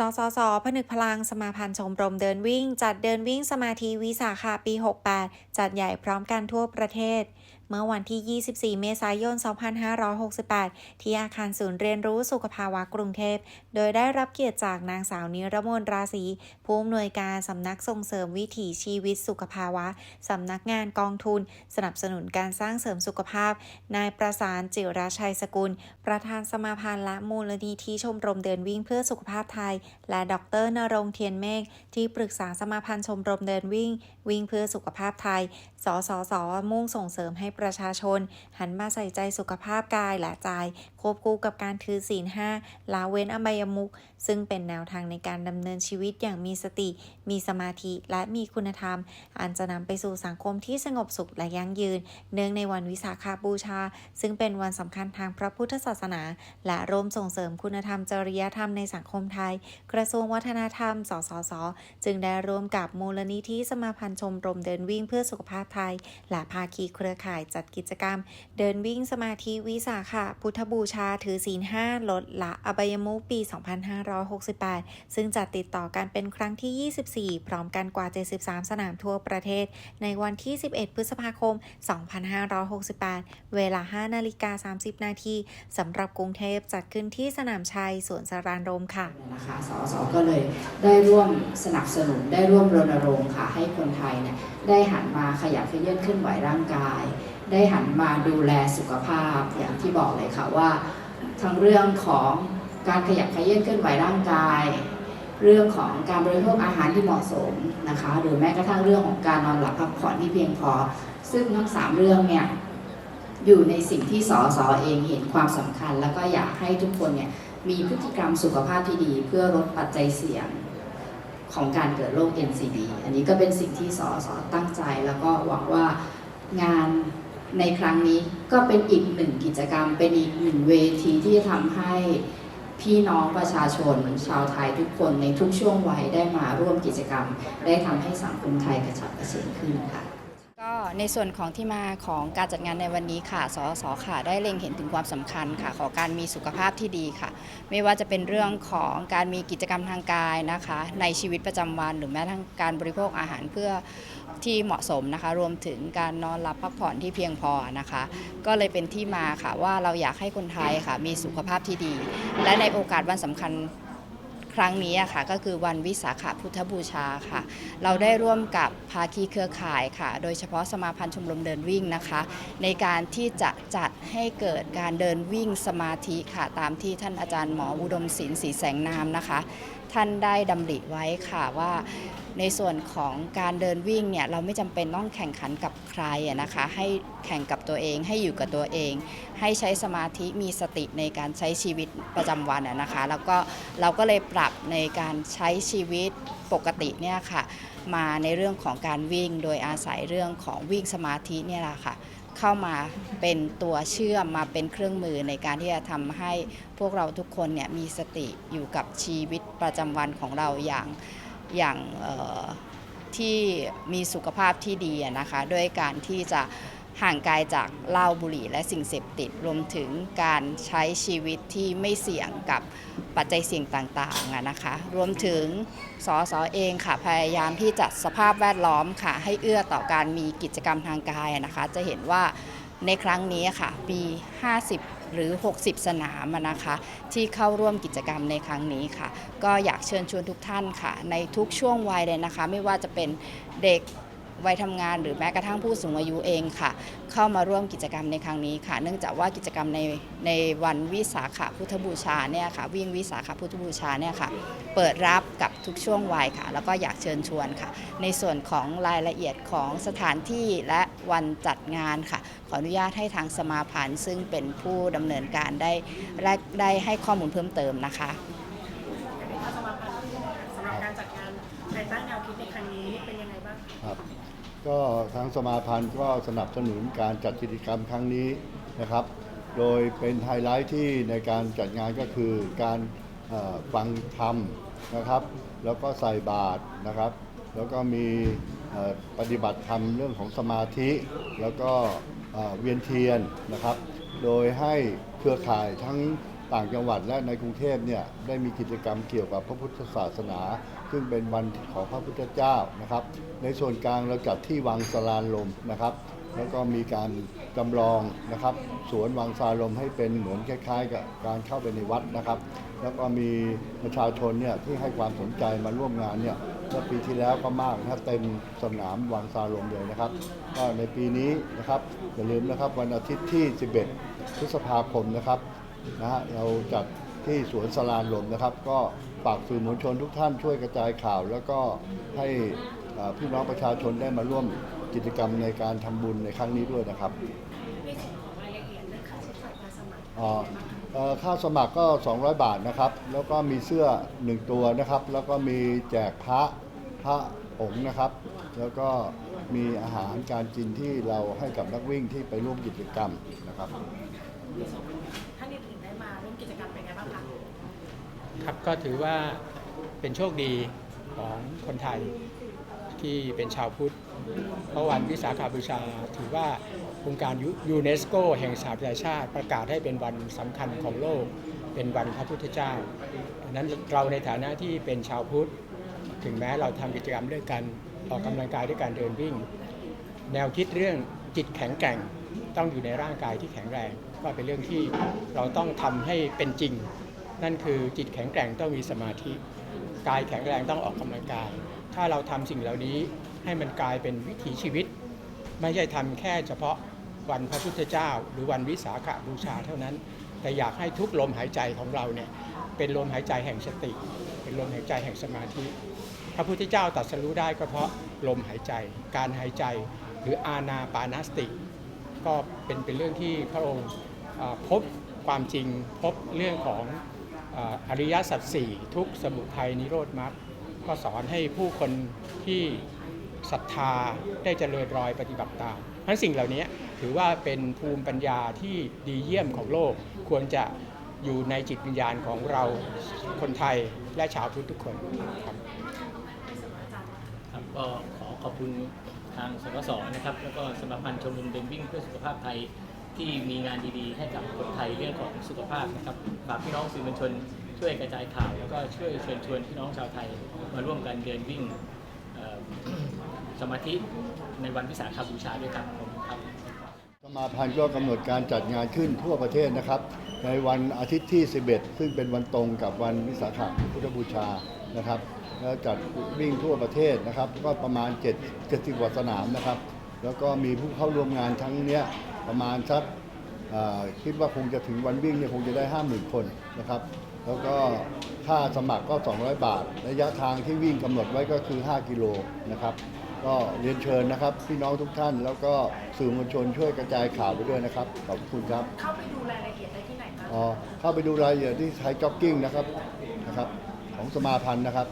สสสผนึกพลังสมาพันธ์ชมรมเดินวิ่ง จัดเดินวิ่งสมาธิวิสาขาปี 68 จัดใหญ่พร้อมกันทั่วประเทศ เมื่อวันที่ 24 เมษายน 2568 ที่อาคารศูนย์เรียนรู้สุขภาวะกรุงเทพ โดยได้รับเกียรติจากนางสาวนิรมนราศีผู้อำนวยการสำนักส่งเสริมวิถีชีวิตสุขภาวะสำนักงานกองทุน สนับสนุนการสร้างเสริมสุขภาพ นายประสานจิราชัยสกุล ประธานสมาพันธ์และมูลนิธิชมรมเดินวิ่งเพื่อสุขภาพไทย และดรนรงเทียนเมฆที่ปรึกษาสมาพันธ์ชมรมเดินวิ่ง วิ่งเพื่อสุขภาพไทยสสส มุ่งส่งเสริมให้ประชาชน หันมาใส่ใจสุขภาพกายและใจ ควบคู่กับการถือศีลห้าละเว้นอบายมุขซึ่งเป็นแนวทางในการดำเนินชีวิตอย่างมีสติ มีสมาธิและมีคุณธรรม อันจะนำไปสู่สังคมที่สงบสุขและยั่งยืน เนื่องในวันวิสาขบูชา ซึ่งเป็นวันสำคัญทางพระพุทธศาสนา และร่วมส่งเสริมคุณธรรมจริยธรรมในสังคมไทย กระทรวงวัฒนธรรม สสส จึงได้ร่วมกับมูลนิธิสมาพันธ์ชมรมเดินวิ่งเพื่อสุขภาพไทย และภาคีเครือข่ายจัดกิจกรรม เดินวิ่งสมาธิวิสาขะพุทธบูชาถือศีลห้าลดละอบายมุขปี 2568 ซึ่งจัดติดต่อกันเป็นครั้งที่ 24 พร้อมกันกว่า 73 สนามทั่วประเทศ ในวันที่ 11 พฤษภาคม 2568 เวลา 5 นาฬิกา 30 นาทีสำหรับกรุงเทพจัดขึ้นที่สนามชัยสวนสรานรมค่ะนะคะสสก็เลยได้ร่วมสนับสนุนได้ร่วมรณรงค์ค่ะให้คนไทยเนี่ยได้หันมาขยับเขยื้อนขึ้นไหวร่างกาย ได้หันมาดูแลสุขภาพอย่างที่บอกเลยค่ะว่า ทั้งเรื่องของการขยับขยื้อนขึ้นไหวร่างกาย เรื่องของการบริโภคอาหารที่เหมาะสมนะคะ หรือแม้กระทั่งเรื่องของการนอนหลับพักผ่อนที่เพียงพอ ซึ่งทั้งสามเรื่องเนี่ยอยู่ในสิ่งที่สอสอเองเห็นความสำคัญ แล้วก็อยากให้ทุกคนเนี่ยมีพฤติกรรมสุขภาพที่ดี เพื่อลดปัจจัยเสี่ยง ของการเกิดโรค NCD อันนี้ก็เป็นสิ่งที่สสตั้งใจ แล้วก็หวังว่างานในครั้งนี้ก็เป็นอีกหนึ่งกิจกรรม เป็นอีกหนึ่งเวทีที่จะทำให้พี่น้องประชาชน ชาวไทยทุกคนในทุกช่วงวัยได้มาร่วมกิจกรรม ได้ทำให้สังคมไทยกระฉับกระเฉงขึ้นค่ะ ก็ในส่วนของที่มาของการจัดงานในวันนี้ค่ะ สสค่ะ ได้เล็งเห็นถึงความสำคัญค่ะ ของการมีสุขภาพที่ดีค่ะ ไม่ว่าจะเป็นเรื่องของการมีกิจกรรมทางกายนะคะ ในชีวิตประจำวันหรือแม้ทั้งการบริโภคอาหารเพื่อที่เหมาะสมนะคะ รวมถึงการนอนหลับพักผ่อนที่เพียงพอนะคะ ก็เลยเป็นที่มาค่ะว่าเราอยากให้คนไทยค่ะ มีสุขภาพที่ดี และในโอกาสวันสำคัญ รั้งนี้อะค่ะก็คือวันวิสาขพุทธบูชาค่ะ เราได้ร่วมกับภาคีเครือข่ายค่ะ โดยเฉพาะสมาพันธ์ชมรมเดินวิ่งนะคะ ในการที่จะจัดให้เกิดการเดินวิ่งสมาธิค่ะ ตามที่ท่านอาจารย์หมออุดมศิลป์สีแสงนามนะคะ ท่านได้ดำริไว้ค่ะว่า ในส่วนของการเดินวิ่งเนี่ยเราไม่จำเป็นต้องแข่งขันกับใครนะคะให้แข่งกับตัวเองให้อยู่กับตัวเอง ให้ใช้สมาธิมีสติในการใช้ชีวิตประจำวันนะคะแล้วก็เราก็เลยปรับในการใช้ชีวิตปกติเนี่ยค่ะมาในเรื่องของการวิ่งโดยอาศัยเรื่องของวิ่งสมาธิเนี่ยแหละค่ะเข้ามาเป็นตัวเชื่อมมาเป็นเครื่องมือในการที่จะทำให้พวกเราทุกคนเนี่ยมีสติอยู่กับชีวิตประจำวันของเราอย่าง อย่างที่มีสุขภาพที่ดีนะคะด้วยการที่จะห่างไกลจากเหล้าบุหรี่และสิ่งเสพติดรวมถึงการใช้ชีวิตที่ไม่เสี่ยงกับปัจจัยเสี่ยงต่างๆนะคะรวมถึงสสเองค่ะพยายามที่จะสภาพแวดล้อมค่ะ ให้เอื้อต่อการมีกิจกรรมทางกายนะคะ จะเห็นว่าในครั้งนี้ค่ะมี 50 หรือ 60 สนามนะคะ ที่เข้าร่วมกิจกรรมในครั้งนี้ค่ะ ก็อยากเชิญชวนทุกท่านค่ะ ในทุกช่วงวัยเลยนะคะ ไม่ว่าจะเป็นเด็กวัยทำงานหรือแม้กระทั่งผู้สูงอายุเองค่ะ เข้ามาร่วมกิจกรรมในครั้งนี้ค่ะ เนื่องจากว่ากิจกรรมในในวันวิสาขพุทธบูชาเนี่ยค่ะ วิ่งวิสาขพุทธบูชาเนี่ยค่ะ เปิดรับกับทุกช่วงวัยค่ะ แล้วก็อยากเชิญชวนค่ะ ในส่วนของรายละเอียดของสถานที่และ วันจัดงานค่ะ ขออนุญาตให้ทางสมาพันธ์ซึ่งเป็นผู้ดำเนินการได้ได้ได้ให้ข้อมูลเพิ่มเติมนะคะทางสมาพันธ์สำหรับการจัดงานภายใต้แนวคิดในครั้งนี้เป็นยังไงบ้างครับก็ทางสมาพันธ์ก็สนับสนุนการจัดกิจกรรมครั้งนี้นะครับ โดยเป็นไฮไลท์ที่ในการจัดงานก็คือการเอ่อฟังธรรมนะครับ แล้วก็ใส่บาตรนะครับ แล้วก็มีปฏิบัติธรรมเรื่องของสมาธิ แล้วก็เอ่อเวียนเทียนนะครับ โดยให้เครือข่ายทั้งต่างจังหวัดและในกรุงเทพเนี่ยได้มีกิจกรรมเกี่ยวกับพระพุทธศาสนา ซึ่งเป็นวันของพระพุทธเจ้านะครับ ในส่วนกลางเราจัดที่วังสลานลมนะครับ แล้วก็มีการจำลองนะครับ สวนวังสาลมให้เป็นเหมือนคล้ายๆ กับการเข้าไปในวัดนะครับ แล้วก็มีประชาชนเนี่ยที่ให้ความสนใจมาร่วมงานเนี่ยเมื่อปีที่แล้วก็มากนะครับเต็มสนามวังสาลมเลยนะครับก็ในปีนี้นะครับอย่าลืมนะครับวันอาทิตย์ที่ 11 พฤษภาคมนะครับนะฮะเราจัดที่สวนสลานลมนะครับ ก็ฝากสื่อมวลชนทุกท่านช่วยกระจายข่าว แล้วก็ให้พี่น้องประชาชนได้มาร่วม กิจกรรมในการทำบุญในครั้งนี้ด้วยนะครับในส่วนของรายละเอียดเรื่องค่าใช้จ่ายการสมัครอ่าเอ่อค่าสมัครก็ 200 บาทนะครับ แล้วก็มีเสื้อ 1 ตัวนะครับ แล้วก็มีแจกพระพระองค์นะครับ แล้วก็มีอาหารการกินที่เราให้กับนักวิ่งที่ไปร่วมกิจกรรมนะครับ ในส่วนของท่านอื่นๆได้มาร่วมกิจกรรมเป็นไงบ้างคะครับก็ถือว่าเป็นโชคดีของคนไทย ที่เป็นชาวพุทธ เพราะวันวิสาขาบูชา ถือว่าองค์การยูเนสโก แห่งสหประชาชาติประกาศให้เป็นวันสำคัญของโลก เป็นวันพระพุทธเจ้าดังนั้นเราในฐานะที่เป็นชาวพุทธ ถึงแม้เราทำกิจกรรมด้วยกันออกกำลังกายด้วยการเดินวิ่ง แนวคิดเรื่องจิตแข็งแกร่งต้องอยู่ในร่างกายที่แข็งแรงก็เป็นเรื่องที่เราต้องทำให้เป็นจริง นั่นคือจิตแข็งแกร่งต้องมีสมาธิ กายแข็งแรงต้องออกกำลังกาย ถ้าเราทำสิ่งเหล่านี้ให้มันกลายเป็นวิถีชีวิต ไม่ใช่ทำแค่เฉพาะวันพระพุทธเจ้า หรือวันวิสาขบูชาเท่านั้น แต่อยากให้ทุกลมหายใจของเราเนี่ยเป็นลมหายใจแห่งสติ เป็นลมหายใจแห่งสมาธิ พระพุทธเจ้าตรัสรู้ได้ก็เพราะลมหายใจ การหายใจหรืออาณาปานาสติ ก็เป็นเป็นเรื่องที่พระองค์พบความจริงพบเรื่องของออริยสัจสี่ทุกสมุทัยนิโรธมรรค ก็สอนให้ผู้คนที่ศรัทธาได้เจริญรอยปฏิบัติตามทั้นสิ่งเหล่านี้ถือว่าเป็นภูมิปัญญาที่ดีเยี่ยมของโลก ควรจะอยู่ในจิตวิญญาณของเราคนไทยและชาวพุทธทุกคนครับครับก็ขอขอบคุณทางสกสนะครับ แล้วก็สมาพันธ์ชมรมเดินวิ่งเพื่อสุขภาพไทยที่มีงานดีๆ ให้กับคนไทยเรื่องของสุขภาพนะครับฝากพี่น้องสื่อมวลชน ช่วยกระจายข่าวแล้วก็ช่วยเชิญชวนพี่น้องชาวไทยมาร่วมกันเดินวิ่งสมาธิในวันวิสาขบูชาด้วยครับผมครับสมาพันธ์ก็กำหนดการจัดงานขึ้นทั่วประเทศนะครับ ในวันอาทิตย์ที่ 11 ซึ่งเป็นวันตรงกับวันวิสาขพุทธบูชานะครับ แล้วจัดวิ่งทั่วประเทศนะครับ ก็ประมาณ7 70กว่าสนามนะครับ แล้วก็มีผู้เข้าร่วมงานทั้งเนี้ยประมาณสัก คิดว่าคงจะถึงวันวิ่งเนี่ยคงจะได้ 50,000 คนนะครับ แล้วก็ค่าสมัครก็ 200 บาท ระยะทางที่วิ่งกำหนดไว้ก็คือ 5 กิโลนะครับ ก็เรียนเชิญนะครับพี่น้องทุกท่าน แล้วก็สื่อมวลชนช่วยกระจายข่าวไปด้วยนะครับ ขอบคุณครับ เข้าไปดูรายละเอียดได้ที่ไหนบ้างอ๋อเข้าไปดูรายละเอียดที่ไทยจ็อกกิ้งนะครับนะครับ ของสมาพันธ์นะครับ